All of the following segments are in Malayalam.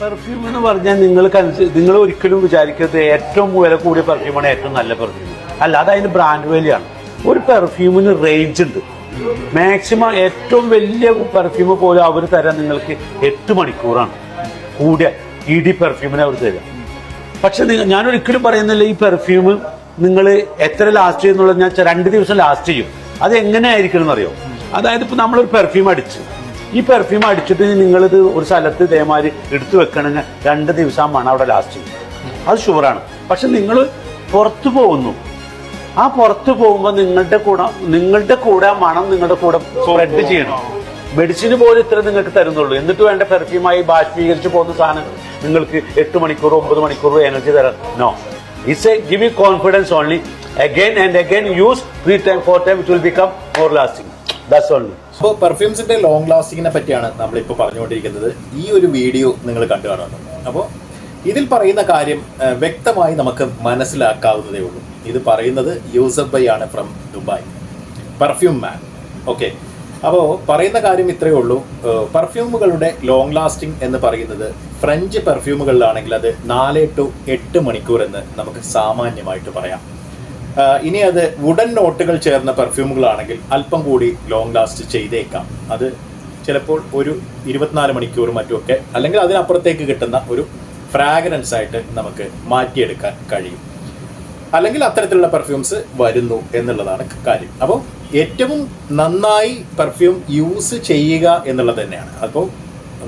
പെർഫ്യൂം എന്ന് പറഞ്ഞാൽ നിങ്ങൾ നിങ്ങൾ ഒരിക്കലും വിചാരിക്കരുത് ഏറ്റവും വില കൂടിയ പെർഫ്യൂമാണ് ഏറ്റവും നല്ല പെർഫ്യൂം അല്ല അത് അതിന് ബ്രാൻഡ് വാല്യൂ ഒരു പെർഫ്യൂമിന് റേഞ്ച് ഉണ്ട്. മാക്സിമം ഏറ്റവും വലിയ പെർഫ്യൂം പോലും അവർ തരാൻ നിങ്ങൾക്ക് എട്ട് മണിക്കൂറാണ്. കൂടിയ ഇ ഡി പെർഫ്യൂമിനെ അവർ തരാം. പക്ഷെ ഞാൻ ഒരിക്കലും പറയുന്നില്ല ഈ പെർഫ്യൂം നിങ്ങൾ എത്ര ലാസ്റ്റ് ചെയ്യുന്നുള്ളത് ഞാൻ രണ്ട് ദിവസം ലാസ്റ്റ് ചെയ്യും. അത് എങ്ങനെ ആയിരിക്കണം എന്നറിയോ അതായത് ഇപ്പൊ നമ്മളൊരു പെർഫ്യൂം അടിച്ചു. ഈ പെർഫ്യൂം അടിച്ചിട്ട് നിങ്ങളിത് ഒരു സ്ഥലത്ത് ഇതേമാതിരി എടുത്തു വെക്കണമെങ്കിൽ രണ്ട് ദിവസം മണം അവിടെ ലാസ്റ്റ് അത് ഷുവറാണ് പക്ഷെ നിങ്ങൾ പുറത്തു പോകുന്നു. ആ പുറത്തു പോകുമ്പോൾ നിങ്ങളുടെ കൂടെ നിങ്ങളുടെ കൂടെ മണം നിങ്ങളുടെ കൂടെ സ്പ്രെഡ് ചെയ്യണം. മെഡിസിന് പോലും ഇത്ര നിങ്ങൾക്ക് തരുന്നുള്ളൂ. എന്നിട്ട് വേണ്ട പെർഫ്യൂമായി ബാഷ്പീകരിച്ച് പോകുന്ന സാധനം നിങ്ങൾക്ക് എട്ട് മണിക്കൂർ ഒമ്പത് മണിക്കൂർ എനർജി തരാൻ. No it's a give you confidence only again and again use three time four time it will become more lasting അപ്പോൾ പെർഫ്യൂംസിന്റെ ലോങ് ലാസ്റ്റിങ്ങിനെ പറ്റിയാണ് നമ്മളിപ്പോൾ പറഞ്ഞുകൊണ്ടിരിക്കുന്നത്. ഈ ഒരു വീഡിയോ നിങ്ങൾ കണ്ടു കാണുന്നു അപ്പോൾ ഇതിൽ പറയുന്ന കാര്യം വ്യക്തമായി നമുക്ക് മനസ്സിലാക്കാവുന്നതേ ഉള്ളൂ. ഇത് പറയുന്നത് യൂസഫ് ബൈ ആണ് from Dubai perfume man okay അപ്പോൾ പറയുന്ന കാര്യം ഇത്രയേ ഉള്ളൂ. പെർഫ്യൂമുകളുടെ ലോങ് ലാസ്റ്റിംഗ് എന്ന് പറയുന്നത് ഫ്രഞ്ച് പെർഫ്യൂമുകളിലാണെങ്കിൽ അത് നാല് ടു എട്ട് മണിക്കൂർ എന്ന് നമുക്ക് സാമാന്യമായിട്ട് പറയാം. ഇനി അത് വുഡൻ നോട്ടുകൾ ചേർന്ന പെർഫ്യൂമുകളാണെങ്കിൽ അല്പം കൂടി ലോങ് ലാസ്റ്റ് ചെയ്തേക്കാം. അത് ചിലപ്പോൾ ഒരു ഇരുപത്തിനാല് മണിക്കൂർ മറ്റുമൊക്കെ അല്ലെങ്കിൽ അതിനപ്പുറത്തേക്ക് കിട്ടുന്ന ഒരു ഫ്രാഗ്രൻസ് ആയിട്ട് നമുക്ക് മാറ്റിയെടുക്കാൻ കഴിയും. അല്ലെങ്കിൽ അത്തരത്തിലുള്ള പെർഫ്യൂംസ് വരുന്നു എന്നുള്ളതാണ് കാര്യം. അപ്പോൾ ഏറ്റവും നന്നായി പെർഫ്യൂം യൂസ് ചെയ്യുക എന്നുള്ളത് തന്നെയാണ്. അപ്പോൾ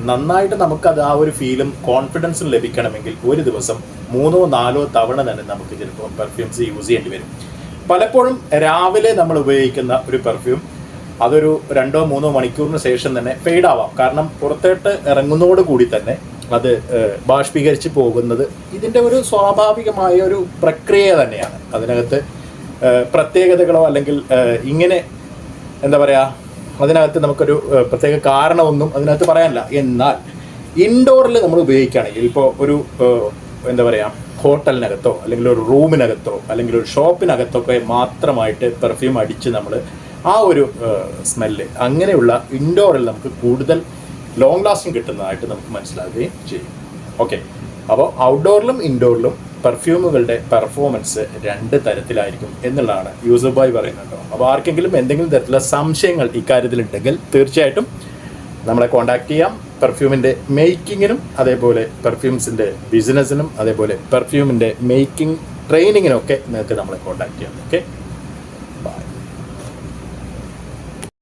നന്നായിട്ട് നമുക്കത് ആ ഒരു ഫീലും കോൺഫിഡൻസും ലഭിക്കണമെങ്കിൽ ഒരു ദിവസം മൂന്നോ നാലോ തവണ തന്നെ നമുക്ക് ചിലപ്പോൾ പെർഫ്യൂംസ് യൂസ് ചെയ്യേണ്ടി വരും. പലപ്പോഴും രാവിലെ നമ്മൾ ഉപയോഗിക്കുന്ന ഒരു പെർഫ്യൂം അതൊരു രണ്ടോ മൂന്നോ മണിക്കൂറിന് ശേഷം തന്നെ ഫെയ്ഡ് ആവാം. കാരണം പുറത്തോട്ട് ഇറങ്ങുന്നതോട് കൂടി തന്നെ അത് ബാഷ്പീകരിച്ച് പോകുന്നത് ഇതിന്റെ ഒരു സ്വാഭാവികമായ ഒരു പ്രക്രിയ തന്നെയാണ്. അതിനകത്ത് പ്രത്യേകതകളോ അല്ലെങ്കിൽ ഇങ്ങനെ എന്താ പറയുക അതിനകത്ത് നമുക്കൊരു പ്രത്യേക കാരണമൊന്നും അതിനകത്ത് പറയാനില്ല. എന്നാൽ ഇൻഡോറിൽ നമ്മൾ ഉപയോഗിക്കുകയാണെങ്കിൽ ഇപ്പോൾ ഒരു എന്താ പറയുക ഹോട്ടലിനകത്തോ അല്ലെങ്കിൽ ഒരു റൂമിനകത്തോ അല്ലെങ്കിൽ ഒരു ഷോപ്പിനകത്തോ ഷോപ്പിനകത്തൊക്കെ മാത്രമായിട്ട് പെർഫ്യൂം അടിച്ച് നമ്മൾ ആ ഒരു സ്മെല്ല് അങ്ങനെയുള്ള ഇൻഡോറിൽ നമുക്ക് കൂടുതൽ ലോങ് ലാസ്റ്റിംഗ് കിട്ടുന്നതായിട്ട് നമുക്ക് മനസ്സിലാവുകയും ചെയ്യും. ഓക്കെ അപ്പോൾ ഔട്ട്ഡോറിലും ഇൻഡോറിലും പെർഫ്യൂമുകളുടെ പെർഫോമൻസ് രണ്ട് തരത്തിലായിരിക്കും എന്നുള്ളതാണ് യൂസർ ബോയ് പറയുന്നത് അപ്പോൾ ആർക്കെങ്കിലും എന്തെങ്കിലും തരത്തിലുള്ള സംശയങ്ങൾ ഇക്കാര്യത്തിലുണ്ടെങ്കിൽ തീർച്ചയായിട്ടും നമ്മളെ കോൺടാക്റ്റ് ചെയ്യാം. പെർഫ്യൂമിന്റെ മേക്കിങ്ങിനും അതേപോലെ പെർഫ്യൂംസിന്റെ ബിസിനസ്സിനും അതേപോലെ പെർഫ്യൂമിന്റെ മേക്കിംഗ് ട്രെയിനിങ്ങിനും ഒക്കെ നിങ്ങൾക്ക് നമ്മളെ കോൺടാക്ട് ചെയ്യാം. ഓക്കെ